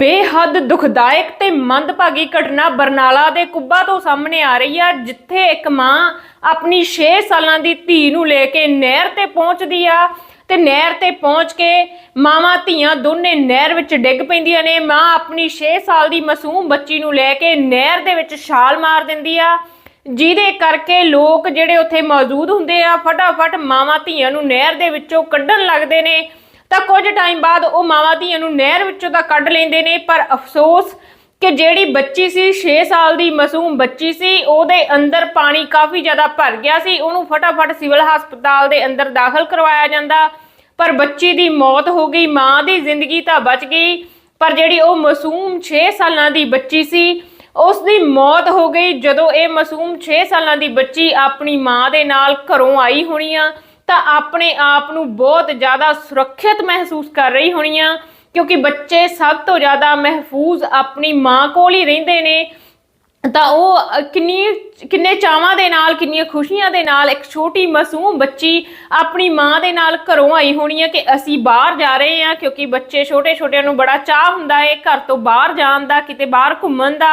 ਬੇਹੱਦ ਦੁਖਦਾਇਕ ਤੇ ਮੰਦਭਾਗੀ ਘਟਨਾ ਬਰਨਾਲਾ ਦੇ ਕੁੱਬਾ ਤੋਂ ਸਾਹਮਣੇ ਆ ਰਹੀ ਆ, ਜਿੱਥੇ ਇੱਕ ਮਾਂ ਆਪਣੀ 6 ਸਾਲਾਂ ਦੀ ਧੀ ਨੂੰ ਲੈ ਕੇ ਨਹਿਰ ਤੇ ਪਹੁੰਚਦੀ ਆ। ਤੇ ਨਹਿਰ ਤੇ ਪਹੁੰਚ ਕੇ ਮਾਵਾਂ ਧੀਆਂ ਦੋਨੇ ਨਹਿਰ ਵਿੱਚ ਡਿੱਗ ਪੈਂਦੀਆਂ ਨੇ। ਮਾਂ ਆਪਣੀ 6 ਸਾਲ ਦੀ ਮਾਸੂਮ ਬੱਚੀ ਨੂੰ ਲੈ ਕੇ ਨਹਿਰ ਦੇ ਵਿੱਚ ਛਾਲ ਮਾਰ ਦਿੰਦੀ ਆ। ਜਿਹਦੇ ਕਰਕੇ ਲੋਕ ਜਿਹੜੇ ਉੱਥੇ ਮੌਜੂਦ ਹੁੰਦੇ ਆ, ਫਟਾਫਟ ਮਾਵਾਂ ਧੀਆਂ ਨੂੰ ਨਹਿਰ ਦੇ ਵਿੱਚੋਂ ਕੱਢਣ ਲੱਗਦੇ ਨੇ। ਤਾਂ ਕੁਝ ਟਾਈਮ ਬਾਅਦ ਉਹ ਮਾਵਾਂ ਧੀਆਂ ਨੂੰ ਨਹਿਰ ਵਿੱਚੋਂ ਤਾਂ ਕੱਢ ਲੈਂਦੇ ਨੇ, ਪਰ ਅਫਸੋਸ ਕਿ ਜਿਹੜੀ ਬੱਚੀ ਸੀ 6 ਸਾਲ ਦੀ ਮਾਸੂਮ ਬੱਚੀ ਸੀ, ਉਹਦੇ ਅੰਦਰ ਪਾਣੀ ਕਾਫੀ ਜ਼ਿਆਦਾ ਭਰ ਗਿਆ ਸੀ, ਉਹਨੂੰ ਫਟਾਫਟ ਸਿਵਲ ਹਸਪਤਾਲ ਦੇ ਅੰਦਰ ਦਾਖਲ ਕਰਵਾਇਆ ਜਾਂਦਾ। ਪਰ ਬੱਚੀ ਦੀ ਮੌਤ ਹੋ ਗਈ, ਮਾਂ ਦੀ ਜ਼ਿੰਦਗੀ ਤਾਂ ਬਚ ਗਈ, ਪਰ ਜਿਹੜੀ ਉਹ ਮਾਸੂਮ 6 ਸਾਲਾਂ ਦੀ ਬੱਚੀ ਸੀ ਉਸ ਦੀ ਮੌਤ ਹੋ ਗਈ ਜਦੋਂ ਇਹ ਮਾਸੂਮ 6 ਸਾਲਾਂ ਦੀ ਬੱਚੀ ਆਪਣੀ ਮਾਂ ਦੇ ਨਾਲ ਘਰੋਂ ਆਈ ਹੋਣੀ ਆ। ਤਾਂ ਆਪਣੇ ਆਪ ਨੂੰ ਬਹੁਤ ਜ਼ਿਆਦਾ ਸੁਰੱਖਿਅਤ ਮਹਿਸੂਸ ਕਰ ਰਹੀ ਹੋਣੀ ਆ ਕਿਉਂਕਿ ਬੱਚੇ ਸਭ ਤੋਂ ਜ਼ਿਆਦਾ ਮਹਿਫੂਜ਼ ਆਪਣੀ ਮਾਂ ਕੋਲ ਹੀ ਰਹਿੰਦੇ ਨੇ। ਤਾਂ ਉਹ ਕਿੰਨੀ, ਕਿੰਨੇ ਚਾਵਾਂ ਦੇ ਨਾਲ, ਕਿੰਨੀਆਂ ਖੁਸ਼ੀਆਂ ਦੇ ਨਾਲ ਇੱਕ ਛੋਟੀ ਮਾਸੂਮ ਬੱਚੀ ਆਪਣੀ ਮਾਂ ਦੇ ਨਾਲ ਘਰੋਂ ਆਈ ਹੋਣੀ ਹੈ ਕਿ ਅਸੀਂ ਬਾਹਰ ਜਾ ਰਹੇ ਹਾਂ ਕਿਉਂਕਿ ਬੱਚੇ ਛੋਟੇ ਛੋਟਿਆਂ ਨੂੰ ਬੜਾ ਚਾਹ ਹੁੰਦਾ ਹੈ ਘਰ ਤੋਂ ਬਾਹਰ ਜਾਣ ਦਾ, ਕਿਤੇ ਬਾਹਰ ਘੁੰਮਣ ਦਾ।